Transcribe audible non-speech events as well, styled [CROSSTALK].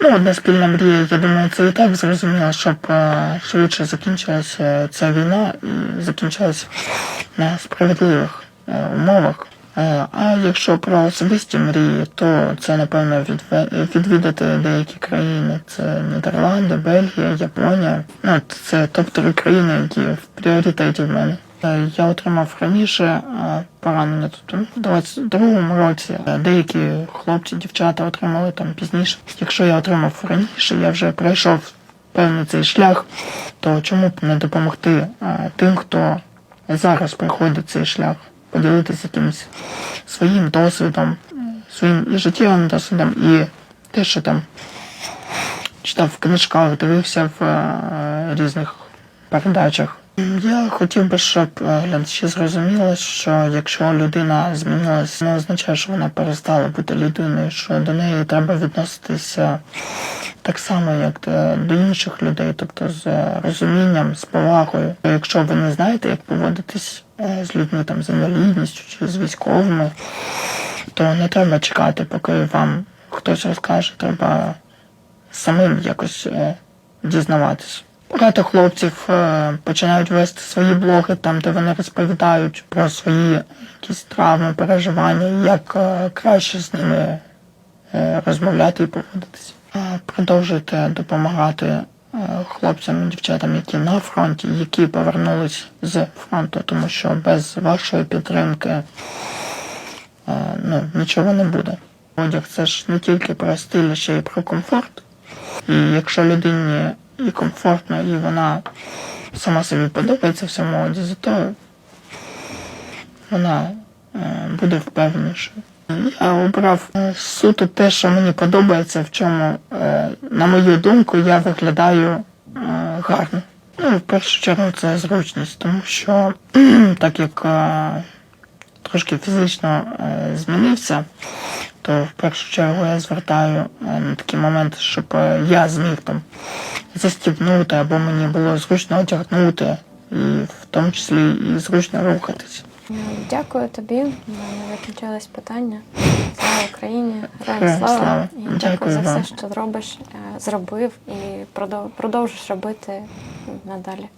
Ну, одна спільна мрія, я думаю, це і так зрозуміло, щоб швидше закінчилася ця війна і закінчилася на справедливих е, умовах. Е, А якщо про особисті мрії, то це напевно відве- відвідати деякі країни. Це Нідерланди, Бельгія, Японія. Ну, це топ-3 країни, які в пріоритеті в мене. Я отримав раніше е, поранення тут у 22-му році. Е, Деякі хлопці, дівчата отримали там пізніше. Якщо я отримав раніше, я вже пройшов певний цей шлях, то чому б не допомогти е, тим, хто зараз проходить цей шлях, поділитися якимось своїм досвідом, своїм і життєвим досвідом, і те, що там читав в книжках, дивився в різних передачах. Я хотів би, щоб е, глядачі зрозуміли, що якщо людина змінилася, не означає, що вона перестала бути людиною, що до неї треба відноситися так само, як до, інших людей, тобто з розумінням, з повагою. Якщо ви не знаєте, як поводитись е, з людьми там з інвалідністю чи з військовими, то не треба чекати, поки вам хтось розкаже, треба самим якось е, дізнаватись. Багато хлопців е, починають вести свої блоги, там, де вони розповідають про свої якісь травми, переживання, як е, краще з ними е, розмовляти і поводитися. Е, Продовжуйте допомагати е, хлопцям і дівчатам, які на фронті, які повернулись з фронту, тому що без вашої підтримки е, ну, нічого не буде. Одяг це ж не тільки про стиль, ще й про комфорт. І якщо людині і комфортно, і вона сама собі подобається в цьому одязі, то вона е, буде впевненішою. Я обрав е, суто те, що мені подобається, в чому, е, на мою думку, я виглядаю гарно. Ну, в першу чергу, це зручність, тому що [CLEARS THROAT] так як трошки фізично змінився, то в першу чергу я звертаю е, на такі моменти, щоб е, я зміг там застібнути, або мені було зручно одягнути, і в тому числі і зручно рухатись. Дякую тобі. У мене закінчились питання. Слава Україні! Героям слава! слава! І Дякую дякую за все, що робиш, е, зробив і продов- продовжиш робити надалі.